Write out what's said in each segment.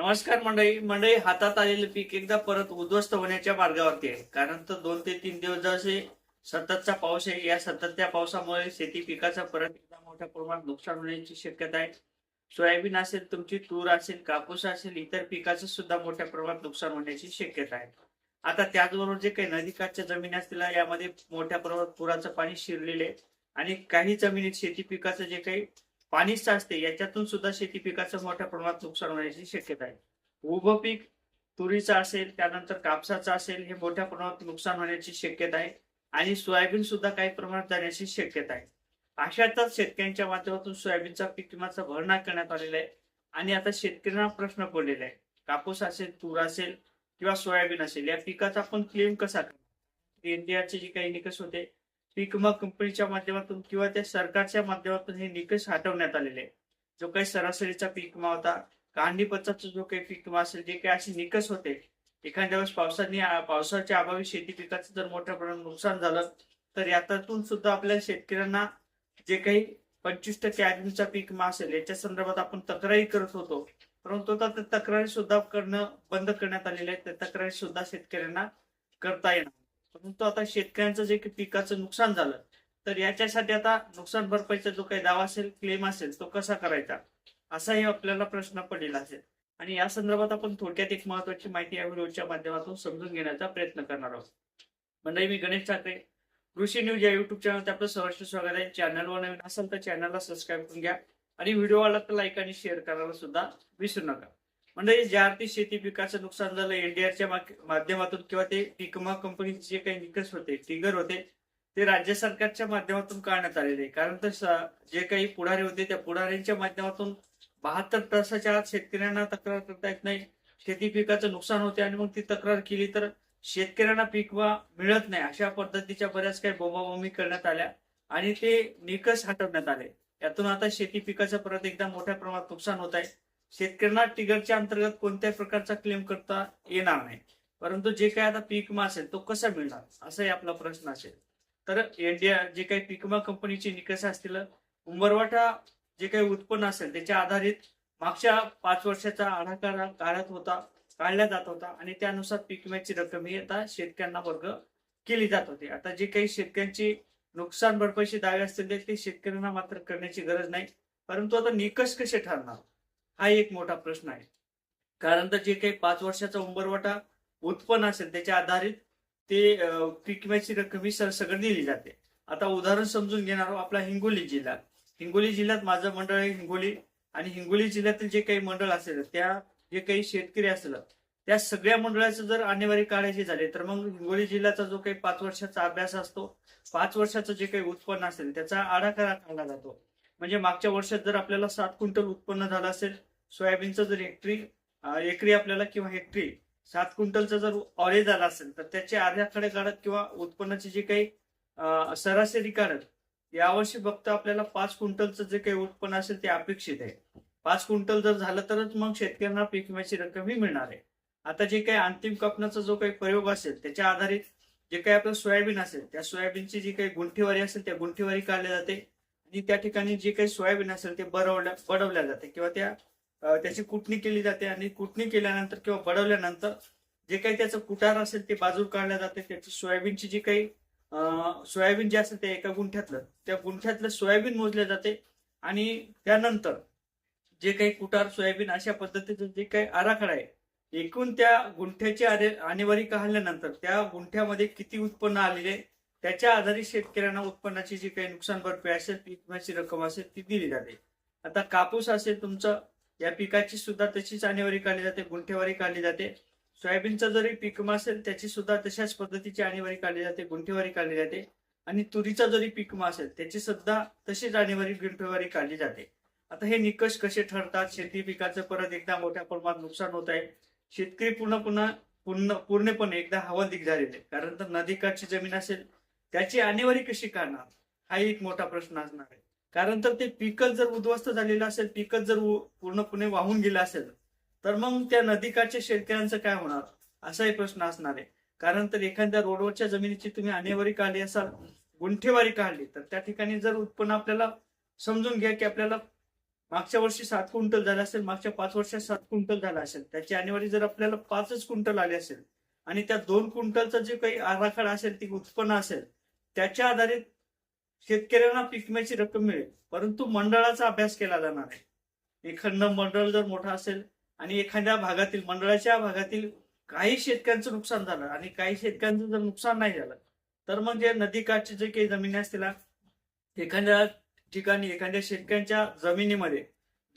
नमस्कार मंडळी. मंडळी हातात आलेले पीक एकदा परत उद्ध्वस्त होण्याच्या मार्गावरती आहे. कारण तर दोन ते तीन दिवस जसे सततचा पाऊस आहे या सततच्या पावसामुळे शेती पिकाचं परत एकदा मोठ्या प्रमाणात नुकसान होण्याची शक्यता आहे. सोयाबीन असेल तुमची तूर असेल कापूस असेल इतर पिकाचं सुद्धा मोठ्या प्रमाणात नुकसान होण्याची शक्यता आहे. आता त्याचबरोबर जे काही नदीकाठच्या जमिनी असतील यामध्ये मोठ्या प्रमाणात पुराचं पाणी शिरलेले आहे. आणि काही जमिनीत शेती पिकाचं जे काही पाणी साचते याच्यातून सुद्धा शेती पिकाचं मोठ्या प्रमाणात नुकसान होण्याची शक्यता आहे. उभं पीक तुरीचं असेल त्यानंतर कापसाचं असेल हे मोठ्या प्रमाणात नुकसान होण्याची शक्यता आहे आणि सोयाबीन सुद्धा काही प्रमाणात जाण्याची शक्यता आहे. अशातच शेतकऱ्यांच्या माध्यमातून सोयाबीनचा पीक विमाचा भरणा करण्यात आलेला आहे आणि आता शेतकऱ्यांना प्रश्न पडलेला आहे. कापूस असेल तूर असेल किंवा सोयाबीन असेल या पिकाचा आपण क्लेम कसा करणार इंडियाचे जे काही निकष होते पीक विमा कंपनीच्या माध्यमातून किंवा त्या सरकारच्या माध्यमातून हे निकष हटवण्यात आलेले जो काही सरासरीचा पीक विमा होता काढणीपत्राचा जो काही पीक विमा असेल जे काही असे निकष होते एखाद्या वेळेस पावसाने पावसाच्या अभावी शेती पिकाचं जर मोठ्या प्रमाणात नुकसान झालं तर याच्यातून सुद्धा आपल्या शेतकऱ्यांना जे काही पंचवीस टक्के अग्नीचा पीक विमा असेल याच्या संदर्भात आपण तक्रारी करत होतो. परंतु आता त्या तक्रारी सुद्धा करणं बंद करण्यात आलेले आहे त्या तक्रारी सुद्धा शेतकऱ्यांना करता येणार परंतु आता शेतकऱ्यांचं जे पिकाचं नुकसान झालं तर याच्यासाठी आता नुकसान भरपाईचा जो काही दावा असेल क्लेम असेल तो कसा करायचा? असाही आपल्याला प्रश्न पडलेला असेल आणि या संदर्भात आपण थोडक्यात एक महत्वाची माहिती या व्हिडिओच्या माध्यमातून समजून घेण्याचा प्रयत्न करणार आहोत. मंडळी मी गणेश ठाकरे कृषी न्यूज या युट्यूब चॅनल आपलं सहर्ष स्वागत आहे. चॅनलवर नवीन असेल तर चॅनलला सबस्क्राईब करून घ्या. आणि व्हिडिओ आला तर लाईक आणि शेअर करायला सुद्धा विसरू नका. म्हणजे ज्या अर्थी शेती पिकाचं नुकसान झालं एनडीआरच्या माध्यमातून किंवा ते पीक विमा कंपनीचे जे काही निकष होते टिगर होते ते राज्य सरकारच्या माध्यमातून काढण्यात आलेले. कारण तर जे काही पुढारी होते त्या पुढाऱ्यांच्या माध्यमातून बहात्तर तासाच्या आत शेतकऱ्यांना तक्रार करता येत नाही. शेती पिकाचं नुकसान होते आणि मग ती तक्रार केली तर शेतकऱ्यांना पीक वा मिळत नाही अशा पद्धतीच्या बऱ्याच काही बोंबाबोंबी करण्यात आल्या आणि ते निकष हटवण्यात आले. यातून आता शेती पिकाचं परत एकदा मोठ्या प्रमाणात नुकसान होत आहे. शेतकऱ्यांना टिगरच्या अंतर्गत कोणत्याही प्रकारचा क्लेम करता येणार नाही. परंतु जे काही आता पीक विमा असेल तो कसा मिळणार? असाही आपला प्रश्न असेल. तर इंडिया जे काही पीक विमा कंपनीचे निकष असतील उंबरवाटा जे काही उत्पन्न असेल त्याच्या आधारित मागच्या पाच वर्षाचा आढाकारा काढत होता काढला जात होता आणि त्यानुसार पीक विम्याची रक्कम ही आता शेतकऱ्यांना वर्ग केली जात होती. आता जे काही शेतकऱ्यांची नुकसान भरपाईचे दावे असतील ते शेतकऱ्यांना मात्र करण्याची गरज नाही. परंतु आता निकष कसे ठरणार? हा एक मोठा प्रश्न आहे. कारण तर जे काही पाच वर्षाचा उंबरवाटा उत्पन्न असेल त्याच्या आधारित ते अं, पीक विम्याची रक्कम ही सगळं दिली जाते. आता उदाहरण समजून घेणार आपला हिंगोली जिल्हा. हिंगोली जिल्ह्यात माझं मंडळ आहे हिंगोली आणि हिंगोली जिल्ह्यातील जे काही मंडळ असेल त्या जे काही शेतकरी असेल त्या सगळ्या मंडळाचं जर आणेवारी काढायची झाली तर मग हिंगोली जिल्ह्याचा जो काही पाच वर्षाचा अभ्यास असतो पाच वर्षाचं जे काही उत्पन्न असेल त्याचा आराखडा काढला जातो. म्हणजे मागच्या वर्षात जर आपल्याला सात क्विंटल उत्पन्न झालं असेल सोयाबीनचं जर हेक्टरी एकरी आपल्याला किंवा हेक्टरी सात क्विंटलचं जर ऑरेज आला असेल तर त्याचे आराखडे काढत किंवा उत्पन्नाचे जे काही सरासरी काढत यावर्षी फक्त आपल्याला पाच क्विंटलचं जे काही उत्पन्न असेल ते अपेक्षित आहे. पाच क्विंटल जर झालं तरच मग शेतकऱ्यांना पीक विम्याची रक्कम ही मिळणार आहे. आता जे काही अंतिम कापण्याचा जो काही प्रयोग असेल त्याच्या आधारित जे काही आपलं सोयाबीन असेल त्या सोयाबीनची जी काही गुंठेवारी असेल त्या गुंठेवारी काढल्या जाते. आणि त्या ठिकाणी जे काही सोयाबीन असेल ते बरवल्या बडवल्या जाते. किंवा त्या त्याची कुटणी केली जाते आणि कुटणी केल्यानंतर किंवा बडवल्यानंतर जे काही त्याचं कुटार असेल ते बाजूर काढल्या जाते. त्याची सोयाबीनची जी काही सोयाबीन जे असेल ते एका गुंठ्यातलं त्या गुंठ्यातलं सोयाबीन मोजले जाते. आणि त्यानंतर जे काही कुटार सोयाबीन अशा पद्धतीचं जे काही आराखडा आहे एकूण त्या गुंठ्याची आरे- आणेवारी काढल्यानंतर त्या गुंठ्यामध्ये किती उत्पन्न आलेले त्याच्या आधारे शेतकऱ्यांना उत्पन्नाची जी काही नुकसान भरपाई असेल पीक विम्याची रक्कम असेल ती दिली जाते. आता कापूस असेल तुमचं या पिकाची सुद्धा तशीच आणेवारी काढली जाते गुंठेवारी काढली जाते. सोयाबीनचा जरी पीक असेल त्याची सुद्धा तशाच पद्धतीची आणेवारी काढली जाते गुंठेवारी काढली जाते. आणि तुरीचा जरी पीक असेल त्याची सुद्धा तशीच आणेवारी गुंठेवारी काढली जाते. आता हे निकष कसे ठरतात? शेती पिकाचं परत एकदा मोठ्या प्रमाणात नुकसान होत आहे. शेतकरी पूर्ण पुन्हा पूर्ण पूर्णपणे एकदा हवालदिग झालेले कारण तर नदीकाठची जमीन असेल त्याची आणेवारी कशी काढणार हा एक मोठा प्रश्न असणार आहे. कारण तर ते पिकच जर उद्ध्वस्त झालेलं असेल पिकच जर पूर्णपणे वाहून गेलं असेल तर मग त्या नदीकाठच्या शेतकऱ्यांचं काय होणार? असाही प्रश्न असणार आहे. कारण तर एखाद्या रोडवरच्या जमिनीची तुम्ही आणेवारी काढली असाल गुंठेवारी काढली तर त्या ठिकाणी जर उत्पन्न आपल्याला समजून घ्या की आपल्याला मागच्या वर्षी सात क्विंटल झालं असेल मागच्या पाच वर्षात सात क्विंटल झालं असेल त्याची आणेवारी जर आपल्याला पाचच क्विंटल आले असेल आणि त्या दोन क्विंटलचा जे काही आराखडा असेल ती उत्पन्न असेल त्याच्या आधारित शेतकऱ्यांना पिकम्याची रक्कम मिळेल. परंतु मंडळाचा अभ्यास केला जाणार आहे. एखादं मंडळ जर मोठा असेल आणि एखाद्या भागातील मंडळाच्या भागातील काही शेतकऱ्यांचं नुकसान झालं आणि काही शेतकऱ्यांचं जर नुकसान नाही झालं तर मग जे नदीकाठची जे काही जमिनी असतील एखाद्या ठिकाणी एखाद्या शेतकऱ्यांच्या जमिनीमध्ये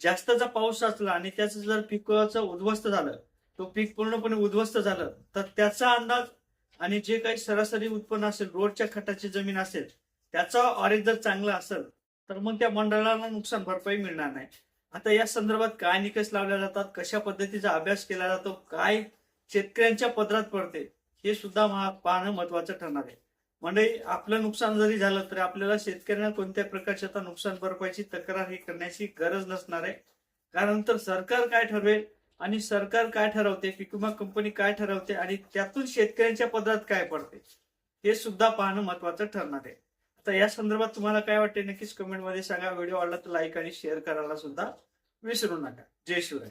जास्तचा पाऊस असला आणि त्याचं जर पिकाचं उद्ध्वस्त झालं तो पीक पूर्णपणे उद्ध्वस्त झालं तर त्याचा अंदाज आणि जे काही सरासरी उत्पन्न असेल रोडच्या खटाची जमीन असेल त्याचा ऑरेंज जर चांगला असेल तर मग त्या मंडळाला नुकसान भरपाई मिळणार नाही. आता या संदर्भात काय निकष लावले जातात कशा पद्धतीचा अभ्यास केला जातो काय शेतकऱ्यांच्या पदरात पडते हे सुद्धा पाहणं महत्वाचं ठरणार आहे. म्हणजे आपलं नुकसान जरी झालं तरी आपल्याला शेतकऱ्यांना कोणत्या प्रकारची आता नुकसान भरपाईची तक्रार ही करण्याची गरज नसणार आहे. कारण तर सरकार काय ठरवेल आणि सरकार काय ठरवते पीक विमा कंपनी काय ठरवते आणि त्यातून शेतकऱ्यांच्या पदरात काय पडते हे सुद्धा पाहणं महत्वाचं ठरणार आहे. तर या संदर्भात तुम्हाला काय वाटते नक्कीच कमेंटमध्ये सांगा. व्हिडिओ आवडला तर लाईक आणि शेअर करायला सुद्धा विसरू नका. जय शिवराय.